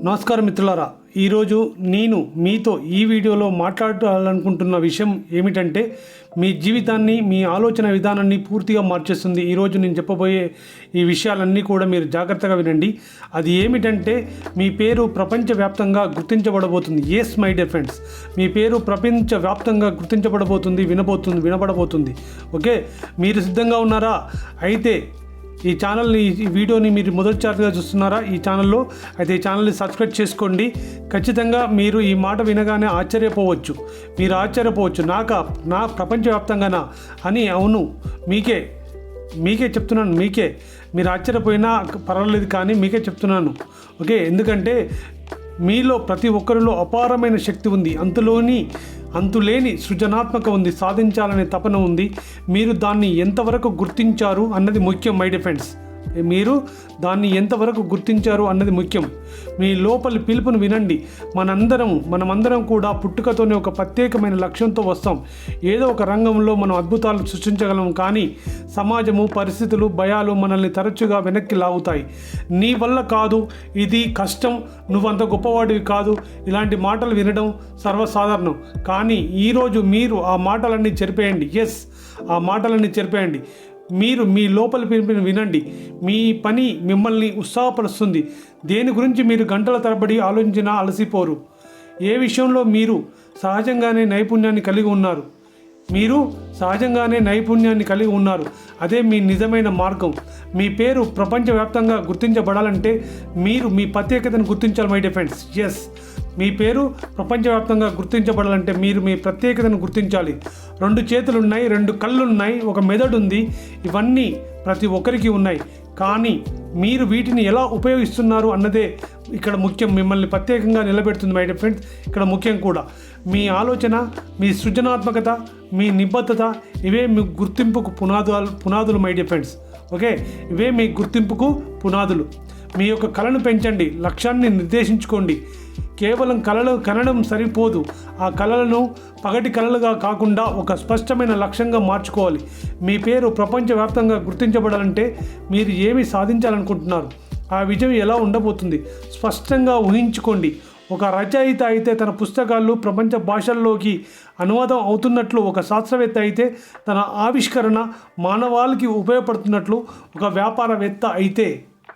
నమస్కారం మిత్రులారా ఈరోజు నేను మీతో ఈ వీడియోలో మాట్లాడాలనుకుంటున్న విషయం ఏమిటంటే మీ జీవితాన్ని మీ ఆలోచన విధానాన్ని పూర్తిగా మార్చేస్తుంది. ఈరోజు నేను చెప్పబోయే ఈ విషయాలన్నీ కూడా మీరు జాగ్రత్తగా వినండి. అది ఏమిటంటే మీ పేరు ప్రపంచవ్యాప్తంగా గుర్తించబడబోతుంది. ఎస్ మై డియర్ ఫ్రెండ్స్ మీ పేరు ప్రపంచవ్యాప్తంగా గుర్తించబడబోతుంది వినబోతుంది వినబడబోతుంది. ఓకే మీరు సిద్ధంగా ఉన్నారా? అయితే ఈ ఛానల్ని ఈ వీడియోని మీరు మొదటిసారిగా చూస్తున్నారా? ఈ ఛానల్లో అయితే ఈ ఛానల్ని సబ్స్క్రైబ్ చేసుకోండి. ఖచ్చితంగా మీరు ఈ మాట వినగానే ఆశ్చర్యపోవచ్చు. మీరు ఆశ్చర్యపోవచ్చు. నాక నా ప్రపంచవ్యాప్తంగానా? అని అవును. మీకే మీకే చెప్తున్నాను. మీకే. మీరు ఆశ్చర్యపోయినా పర్వాలేదు కానీ మీకే చెప్తున్నాను. ఓకే? ఎందుకంటే మీలో ప్రతి ఒక్కరిలో అపారమైన శక్తి ఉంది. అంతలోని అంతులేని సృజనాత్మక ఉంది సాధించాలనే తపన ఉంది. మీరు దాన్ని ఎంతవరకు గుర్తించారు అన్నది ముఖ్యం మై డిఫెండ్స్ మీరు దాన్ని ఎంతవరకు గుర్తించారు అన్నది ముఖ్యం. మీ లోపలి పిలుపును వినండి. మనందరం మనమందరం కూడా పుట్టుకతోనే ఒక ప్రత్యేకమైన లక్ష్యంతో వస్తాం. ఏదో ఒక రంగంలో మనం అద్భుతాలు సృష్టించగలం కానీ సమాజము పరిస్థితులు భయాలు మనల్ని తరచుగా వెనక్కి లాగుతాయి. నీ వల్ల కాదు ఇది కష్టం నువ్వంత గొప్పవాడివి కాదు. ఇలాంటి మాటలు వినడం సర్వసాధారణం. కానీ ఈరోజు మీరు ఆ మాటలన్నీ చెరిపేయండి. ఎస్ ఆ మాటలన్నీ చెరిపేయండి. మీరు మీ లోపల పిలుపుని వినండి. మీ పని మిమ్మల్ని ఉత్సాహపరుస్తుంది. దేని గురించి మీరు గంటల తరబడి ఆలోచించినా అలసిపోరు. ఏ విషయంలో మీరు సహజంగానే నైపుణ్యాన్ని కలిగి ఉన్నారు? మీరు సహజంగానే నైపుణ్యాన్ని కలిగి ఉన్నారు. అదే మీ నిజమైన మార్గం. మీ పేరు ప్రపంచవ్యాప్తంగా గుర్తించబడాలంటే మీరు మీ ప్రత్యేకతను గుర్తించాలి మై డిఫెండ్స్ ఎస్ మీ పేరు ప్రపంచవ్యాప్తంగా గుర్తించబడాలంటే మీరు మీ ప్రత్యేకతను గుర్తించాలి. రెండు చేతులు ఉన్నాయి రెండు కళ్ళు ఉన్నాయి ఒక మెదడు ఉంది ఇవన్నీ ప్రతి ఒక్కరికి ఉన్నాయి. కానీ మీరు వీటిని ఎలా ఉపయోగిస్తున్నారు అన్నదే ఇక్కడ ముఖ్యం. మిమ్మల్ని ప్రత్యేకంగా నిలబెడుతుంది మై ఫ్రెండ్స్ ఇక్కడ ముఖ్యం కూడా. మీ ఆలోచన మీ సృజనాత్మకత మీ నిబద్ధత ఇవే మీ గుర్తింపుకు పునాదులు పునాదులు మై ఫ్రెండ్స్ ఓకే? ఇవే మీ గుర్తింపుకు పునాదులు. మీ యొక్క కళను పెంచండి. లక్ష్యాన్ని నిర్దేశించుకోండి. కేవలం కళలు కనడం సరిపోదు. ఆ కళలను పగటి కళలుగా కాకుండా ఒక స్పష్టమైన లక్ష్యంగా మార్చుకోవాలి. మీ పేరు ప్రపంచవ్యాప్తంగా గుర్తించబడాలంటే మీరు ఏమి సాధించాలనుకుంటున్నారు? ఆ విజయం ఎలా ఉండబోతుంది? స్పష్టంగా ఊహించుకోండి. ఒక రచయిత అయితే తన పుస్తకాలు ప్రపంచ భాషల్లోకి అనువాదం అవుతున్నట్లు ఒక శాస్త్రవేత్త అయితే తన ఆవిష్కరణ మానవాళికి ఉపయోగపడుతున్నట్లు ఒక వ్యాపారవేత్త అయితే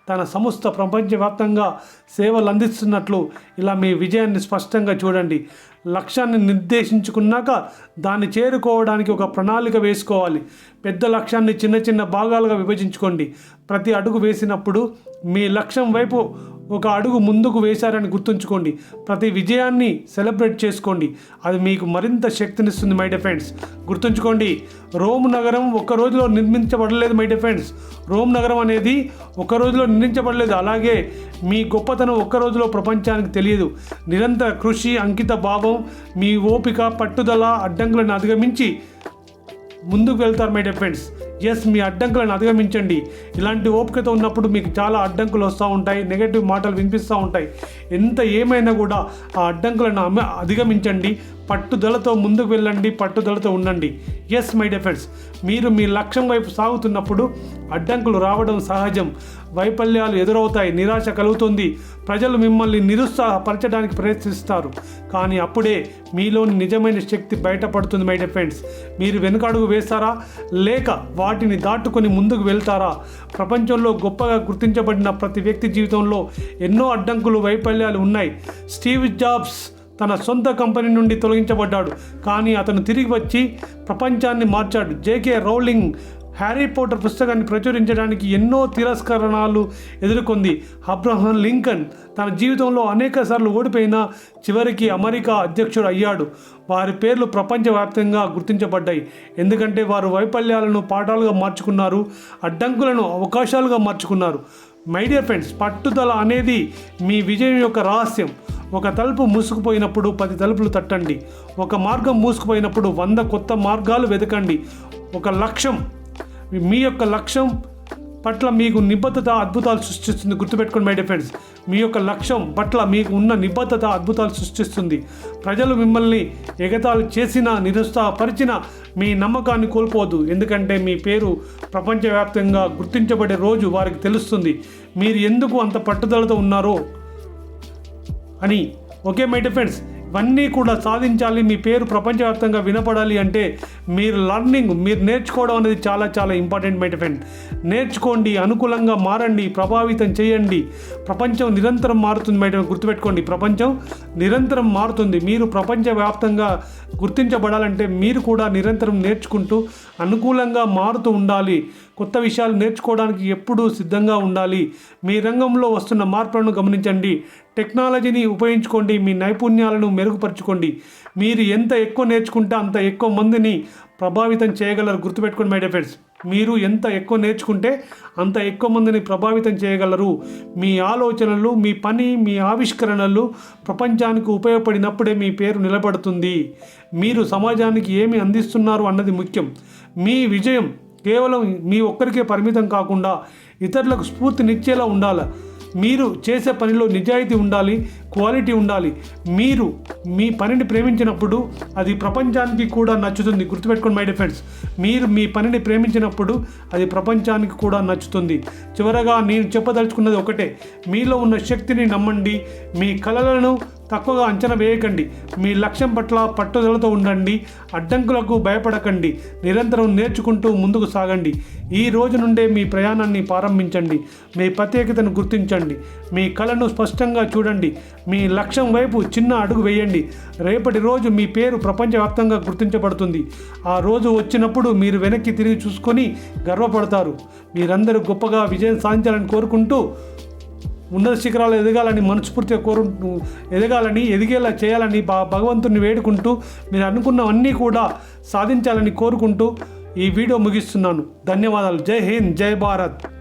తన సంస్థ ప్రపంచవ్యాప్తంగా సేవలు అందిస్తున్నట్లు ఇలా మీ విజయాన్ని స్పష్టంగా చూడండి. లక్ష్యాన్ని నిర్దేశించుకున్నాక దాన్ని చేరుకోవడానికి ఒక ప్రణాళిక వేసుకోవాలి. పెద్ద లక్ష్యాన్ని చిన్న చిన్న భాగాలుగా విభజించుకోండి. ప్రతి అడుగు వేసినప్పుడు మీ లక్ష్యం వైపు ఒక అడుగు ముందుకు వేశారని గుర్తుంచుకోండి. ప్రతి విజయాన్ని సెలబ్రేట్ చేసుకోండి. అది మీకు మరింత శక్తినిస్తుంది మై డిఫెండ్స్ గుర్తుంచుకోండి రోమ్ నగరం ఒక్క రోజులో నిర్మించబడలేదు మై డిఫెండ్స్ రోమ్ నగరం అనేది ఒక రోజులో నిర్మించబడలేదు. అలాగే మీ గొప్పతనం ఒక్క రోజులో ప్రపంచానికి తెలియదు. నిరంతర కృషి అంకిత భావం మీ ఓపిక పట్టుదల అడ్డంకులను అధిగమించి ముందుకు వెళ్తారు మై డిఫెండ్స్ ఫ్రెండ్స్ ఎస్ మీ అడ్డంకులను అధిగమించండి. ఇలాంటి ఓపికతో ఉన్నప్పుడు మీకు చాలా అడ్డంకులు వస్తూ ఉంటాయి నెగటివ్ మాటలు వినిపిస్తూ ఉంటాయి. ఎంత ఏమైనా కూడా ఆ అడ్డంకులను అధిగమించండి పట్టుదలతో ముందుకు వెళ్ళండి పట్టుదలతో ఉండండి. ఎస్ మై డియర్ మీరు మీ లక్ష్యం వైపు సాగుతున్నప్పుడు అడ్డంకులు రావడం సహజం. వైఫల్యాలు ఎదురవుతాయి నిరాశ కలుగుతుంది. ప్రజలు మిమ్మల్ని నిరుత్సాహపరచడానికి ప్రయత్నిస్తారు. కానీ అప్పుడే మీలోని నిజమైన శక్తి బయటపడుతుంది మై డియర్ ఫ్రెండ్స్ మీరు వెనుకడుగు వేస్తారా? లేక వాటిని దాటుకొని ముందుకు వెళ్తారా? ప్రపంచంలో గొప్పగా గుర్తించబడిన ప్రతి వ్యక్తి జీవితంలో ఎన్నో అడ్డంకులు వైఫల్యాలు ఉన్నాయి. స్టీవ్ జాబ్స్ తన సొంత కంపెనీ నుండి తొలగించబడ్డాడు. కానీ అతను తిరిగి వచ్చి ప్రపంచాన్ని మార్చాడు. జేకే రౌలింగ్ హ్యారీ పోటర్ పుస్తకాన్ని ప్రచురించడానికి ఎన్నో తిరస్కరణాలు ఎదుర్కొంది. అబ్రహం లింకన్ తన జీవితంలో అనేక సార్లు ఓడిపోయినా చివరికి అమెరికా అధ్యక్షుడు అయ్యాడు. వారి పేర్లు ప్రపంచవ్యాప్తంగా గుర్తించబడ్డాయి. ఎందుకంటే వారు వైఫల్యాలను పాఠాలుగా మార్చుకున్నారు అడ్డంకులను అవకాశాలుగా మార్చుకున్నారు. మై డియర్ ఫ్రెండ్స్ పట్టుదల అనేది మీ విజయం యొక్క రహస్యం. ఒక తలుపు మూసుకుపోయినప్పుడు పది తలుపులు తట్టండి. ఒక మార్గం మూసుకుపోయినప్పుడు వంద కొత్త మార్గాలు వెతకండి. ఒక లక్ష్యం మీ యొక్క లక్ష్యం పట్ల మీకు నిబద్ధత అద్భుతాలు సృష్టిస్తుంది. గుర్తుపెట్టుకోండి మై డిఫెండ్స్ మీ యొక్క లక్ష్యం పట్ల మీకు ఉన్న నిబద్ధత అద్భుతాలు సృష్టిస్తుంది. ప్రజలు మిమ్మల్ని ఎగతాళి చేసినా నిరుత్సాహపరిచిన మీ నమ్మకాన్ని కోల్పోదు ఎందుకంటే మీ పేరు ప్రపంచవ్యాప్తంగా గుర్తించబడే రోజు వారికి తెలుస్తుంది. మీరు ఎందుకు అంత పట్టుదలతో ఉన్నారో అని. ఓకే మై డిఫెండ్స్ ఇవన్నీ కూడా సాధించాలి. మీ పేరు ప్రపంచవ్యాప్తంగా వినపడాలి అంటే మీరు లర్నింగ్ మీరు నేర్చుకోవడం అనేది చాలా చాలా ఇంపార్టెంట్ మై ఫ్రెండ్ నేర్చుకోండి అనుకూలంగా మారండి ప్రభావితం చేయండి. ప్రపంచం నిరంతరం మారుతుంది మై గుర్తుపెట్టుకోండి ప్రపంచం నిరంతరం మారుతుంది. మీరు ప్రపంచవ్యాప్తంగా గుర్తించబడాలంటే మీరు కూడా నిరంతరం నేర్చుకుంటూ అనుకూలంగా మారుతూ ఉండాలి. కొత్త విషయాలు నేర్చుకోవడానికి ఎప్పుడూ సిద్ధంగా ఉండాలి. మీ రంగంలో వస్తున్న మార్పులను గమనించండి. టెక్నాలజీని ఉపయోగించుకోండి. మీ నైపుణ్యాలను మెరుగుపరచుకోండి. మీరు ఎంత ఎక్కువ నేర్చుకుంటే అంత ఎక్కువ మందిని ప్రభావితం చేయగలరు. గుర్తుపెట్టుకోండి మై ఫ్రెండ్స్ మీరు ఎంత ఎక్కువ నేర్చుకుంటే అంత ఎక్కువ మందిని ప్రభావితం చేయగలరు. మీ ఆలోచనలు మీ పని మీ ఆవిష్కరణలు ప్రపంచానికి ఉపయోగపడినప్పుడే మీ పేరు నిలబడుతుంది. మీరు సమాజానికి ఏమి అందిస్తున్నారు అన్నది ముఖ్యం. మీ విజయం కేవలం మీ ఒక్కరికే పరిమితం కాకుండా ఇతరులకు స్ఫూర్తినిచ్చేలా ఉండాలి. మీరు చేసే పనిలో నిజాయితీ ఉండాలి క్వాలిటీ ఉండాలి. మీరు మీ పనిని ప్రేమించినప్పుడు అది ప్రపంచానికి కూడా నచ్చుతుంది. గుర్తుపెట్టుకోండి మై డిఫెండ్స్ మీరు మీ పనిని ప్రేమించినప్పుడు అది ప్రపంచానికి కూడా నచ్చుతుంది. చివరగా నేను చెప్పదలుచుకున్నది ఒకటే. మీలో ఉన్న శక్తిని నమ్మండి. మీ కళలను తక్కువగా అంచనా వేయకండి. మీ లక్ష్యం పట్ల పట్టుదలతో ఉండండి. అడ్డంకులకు భయపడకండి. నిరంతరం నేర్చుకుంటూ ముందుకు సాగండి. ఈ రోజు నుండే మీ ప్రయాణాన్ని ప్రారంభించండి. మీ ప్రత్యేకతను గుర్తించండి. మీ కళను స్పష్టంగా చూడండి. మీ లక్ష్యం వైపు చిన్న అడుగు వేయండి. రేపటి రోజు మీ పేరు ప్రపంచవ్యాప్తంగా గుర్తించబడుతుంది. ఆ రోజు వచ్చినప్పుడు మీరు వెనక్కి తిరిగి చూసుకొని గర్వపడతారు. మీరందరూ గొప్పగా విజయం సాధించాలని కోరుకుంటూ ఉన్నత శిఖరాలు ఎదగాలని మనస్ఫూర్తిగా కోరు ఎదగాలని ఎదిగేలా చేయాలని భ భగవంతుని వేడుకుంటూ మీరు అనుకున్నవన్నీ కూడా సాధించాలని కోరుకుంటూ ఈ వీడియో ముగిస్తున్నాను. ధన్యవాదాలు. జై హింద్. జై భారత్.